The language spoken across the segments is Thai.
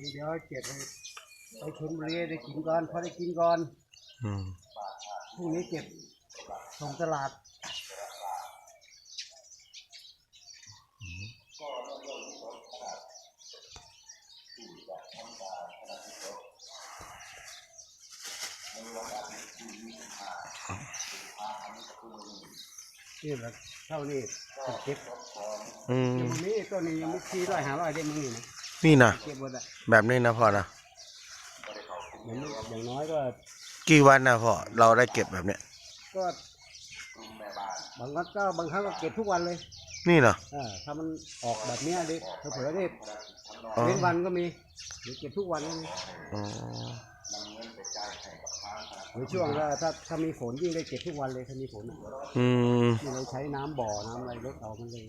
เดี๋ยวเก็บไปไปชลบุรีได้กินก่อนพอได้กินก่อนอืมพรุ่งนี้เก็บส่งตลาดนี่แหละเท่านี้เก็บอืม ยังมีตัวนี้ยังมีสี่ร้อยห้าร้อยได้มึงนี่นะ นี่นะเก็บหมดอะแบบนี้นะพ่อนะอย่างนี้อย่างน้อยก็ กี่วันนะพ่อเราได้เก็บแบบเนี้ยก็บางครั้งก็บางครั้งก็เก็บทุกวันเลยนี่เนาะอ่าถ้ามันออกแบบเนี้ยดิเผื่อๆได้อ๋อเว้นวันก็มีหรือเก็บทุกวันก็มีอ๋อหรือช่วงถ้าถ้าถ้ามีฝนยิ่งได้เก็บทุกวันเลยถ้ามีฝนอะอืม ที่เราใช้น้ำบ่อน้ำอะไรลดเอามันเลย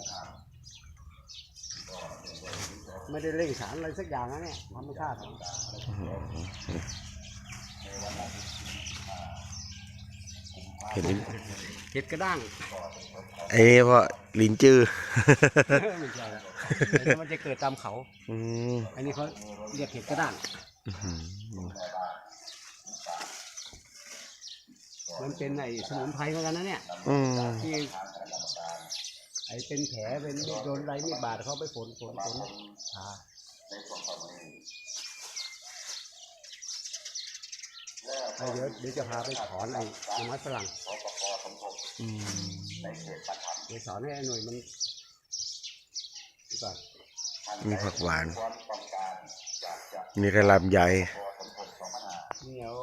ไม่ได้เร่งสารอะไรสักอย่างนะเนี่ยธรรมชาติเห็นลิ้นเห็ดกระด้างไอ้นี่พ่อลิ้นจื้อไม่ใช่ละเดี๋ยวมันจะเกิดตามเขาอืมอันนี้เขาเรียกเห็ดกระด้างอื้อหือมันเป็นไอ้สมุนไพรเหมือนกันนะเนี่ยอืมที่ไอ้เป็นแผลเป็นโดนอะไรมีดบาดเขาไปฝนฝนฝนขาไอเดี๋ยวเดี๋ยวจะพาไปถอนไอ้ไม้ฝรั่งอืมเดี๋ยวสอนให้ไอ้หน่วยมันดีก่อนมีผักหวาน มีกระหลำใหญ่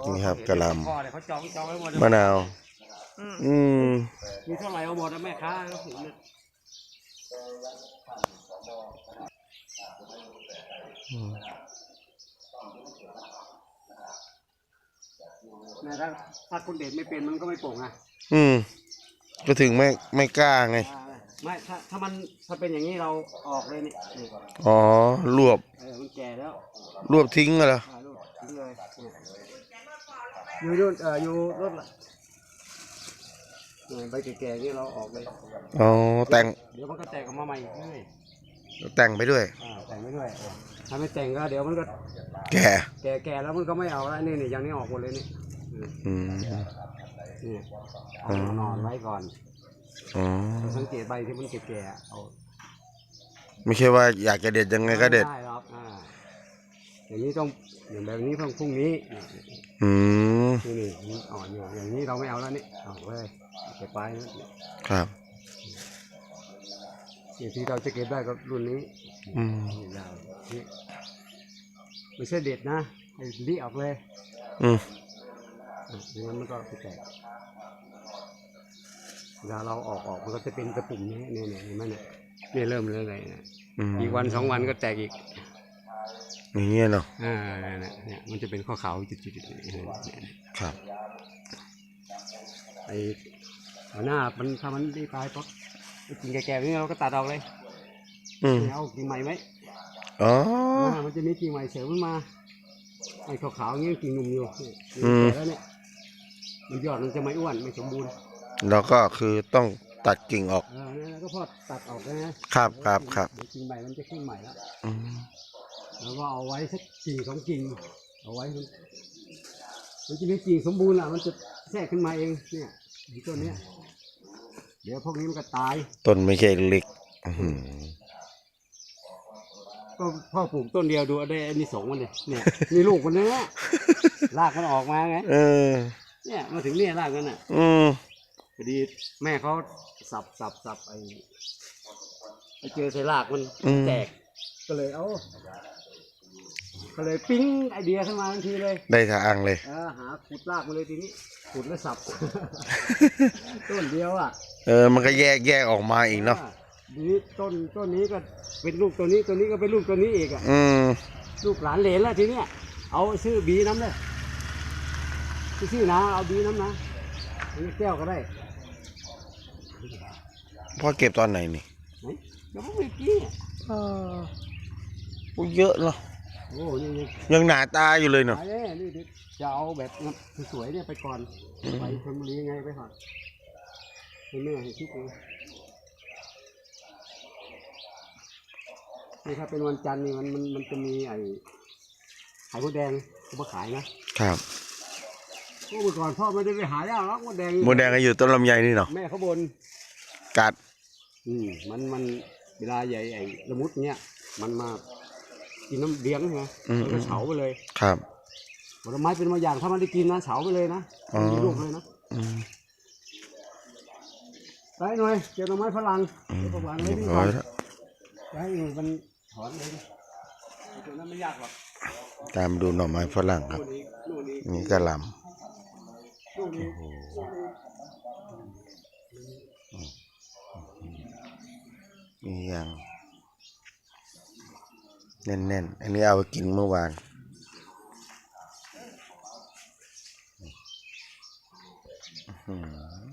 นี่ครับกะหล่ำมะนาว อืมมีเท่าไหร่เอาหมดนะแม่ค้าก็ถึงเลยอืม นะถ้าถ้าคุณเด็ดไม่เป็นมันก็ไม่โป่งอะอืม ก็ถึงไม่ไม่กล้าไงอ่าไม่ถ้าถ้ามันถ้าเป็นอย่างนี้เราออกเลยนี่นี่อ๋อ รวบ เออมันแก่แล้วรวบทิ้งเหรอถ่ายรูปทิ้งเลยอยู่นู่นเอออยู่รถละเนี่ย ใบแก่ๆนี่เราออกเลย อ๋อแต่งเดี๋ยวมันก็แตกออกมาใหม่เรื่อยแต่งไปด้วย อ่าแต่งไปด้วยเออถ้าไม่แต่งก็เดี๋ยวมันก็แก่แก่ๆแล้วมันก็ไม่เอาแล้วนี่นี่อย่างนี้ออกหมดเลยนี่อืมอืมนี่เอานอนไว้ก่อนอ๋อสังเกตใบที่มันแก่ๆอะเอาไม่ใช่ว่าอยากจะเด็ดยังไงก็เด็ดไม่ได้หรอกอ่าอย่างนี้ต้องอย่างแบบนี้เพิ่งพรุ่งนี้อืม นี่นี่นี่อ่อนอยู่อย่างนี้เราไม่เอาแล้วนี่เอาเลย เก็บไปนะครับ อย่างที่เราจะเก็บได้ก็รุ่นนี้อืม นี่ยาวนี่ไม่ใช่เด็ดนะไอ้ลีออกเลยอืม อะอย่างนั้นมันก็ไปแตกเวลาเราออกออกมันก็จะเป็นตะปุ่มนี้เนี่ยเนี่ยเห็นไหมเนี่ยเนี่ยเริ่มเลยเลยเนี่ยอืมอีกวันสองวันก็แตกอีก อย่างเงี้ยเนาะ อ่าเนี่ยเนี่ยมันจะเป็นข้อขาวจุดๆๆเนี่ยเนี่ยครับ ไอ้ หัวหน้ามันถ้ามันได้ตายปุ๊บไอ้กิ่งแก่ๆนี่เราก็ตัดออกเลยอืมไม่เอากิ่งใหม่ไหมอ๋ออ่ามันจะมีกิ่งใหม่เสริมขึ้นมาไอ้ขาวๆอย่างนี้กิ่งหนุ่มอยู่นี่กิ่งอืมแก่แล้วเนี่ยมันยอดมันจะไม่อ้วนไม่สมบูรณ์แล้วก็คือต้องตัดกิ่งออก เออเนี่ยแล้วก็พอตัดออกนะครับครับครับเดี๋ยวกิ่งใหม่มันจะขึ้นใหม่แล้วอืมแล้วก็เอาไว้สักกิ่งสองกิ่งเอาไว้มันมันจะมีกิ่งสมบูรณ์อะมันจะแทรกขึ้นมาเองเนี่ย ไอ้ต้นเนี้ยเดี๋ยวพวกนี้มันก็ตาย ต้นไม่ใช่เล็กอื้อหือก็พ่อปลูกต้นเดียวดูได้อันนี้สองมันเลยเนี่ยมีลูกมันเนี้ยรากมันออกมาไง เออ เนี่ยมาถึงเนี่ยรากมันอะอืมพอดีแม่เขาสับสับสับไอ้ไปเจอใส่รากมันแตกก็เลยเอา ก็เลยปิ๊งไอเดียขึ้นมาทันทีเลยได้ทางเลยเออหาขุดรากมาเลยทีนี้ขุดแล้วสับ ต้นเดียวอะเออมันก็แยกแยกออกมาอีกเนาะอ่ทีนี้ต้นต้นนี้ก็เป็นลูกตัวนี้ตัวนี้ก็เป็นลูกตัวนี้อีกอะอืมลูกหลานเหลนแล้วทีเนี้ยเอาชื่อบีน้ำเลยชื่อนะเอาบีน้ำนะอันนี้แก้วก็ได้พ่อเก็บตอนไหนนี่ไหนเดี๋ยวพวกเมื่อกี้เนี่ยเออโอ้เยอะเนาะ โอ้นี่นี่ยังหนาตาอยู่เลยเนาะ ไปเลยนี่เดี๋ยวจะเอาแบบสวยๆเนี่ยไปก่อนอืมไปชลบุรีไงไปก่อนให้แม่ให้คิดดูนี่ถ้าเป็นวันจันทร์นี่มันมันมันจะมีไอ้ขายมดแดงเขามาขายนะครับเมื่อก่อนพ่อไม่ได้ไปหายากหรอกมดแดงหมูแดงก็อยู่ต้นลำไยนี่เนาะแม่เขาบน กัด อืมมันมันเวลาใหญ่ไอ้ละมุดเนี้ยมันมา กินน้ำเลี้ยงไงอืมมันก็เฉาไปเลยครับ ผลไม้เป็นบางอย่างถ้ามันได้กินนะเฉาไปเลยนะอ๋อไม่มีลูกเลยนะอืมไปหน่อยเจอหน่อไม้ฝรั่งอืมเก็บวางไว้เรียบนี่ร้ก่ออยนแล้วจะให้มันถอนเองตัวนั้นไม่ยากหรอกตามดูหน่อไม้ฝรั่งครับนู่นนี้นู่นนี้นี่กระหลนู่นนี้ำนี่ยัง แน่นๆ อันนี้เอาไปกินเมื่อวานอืม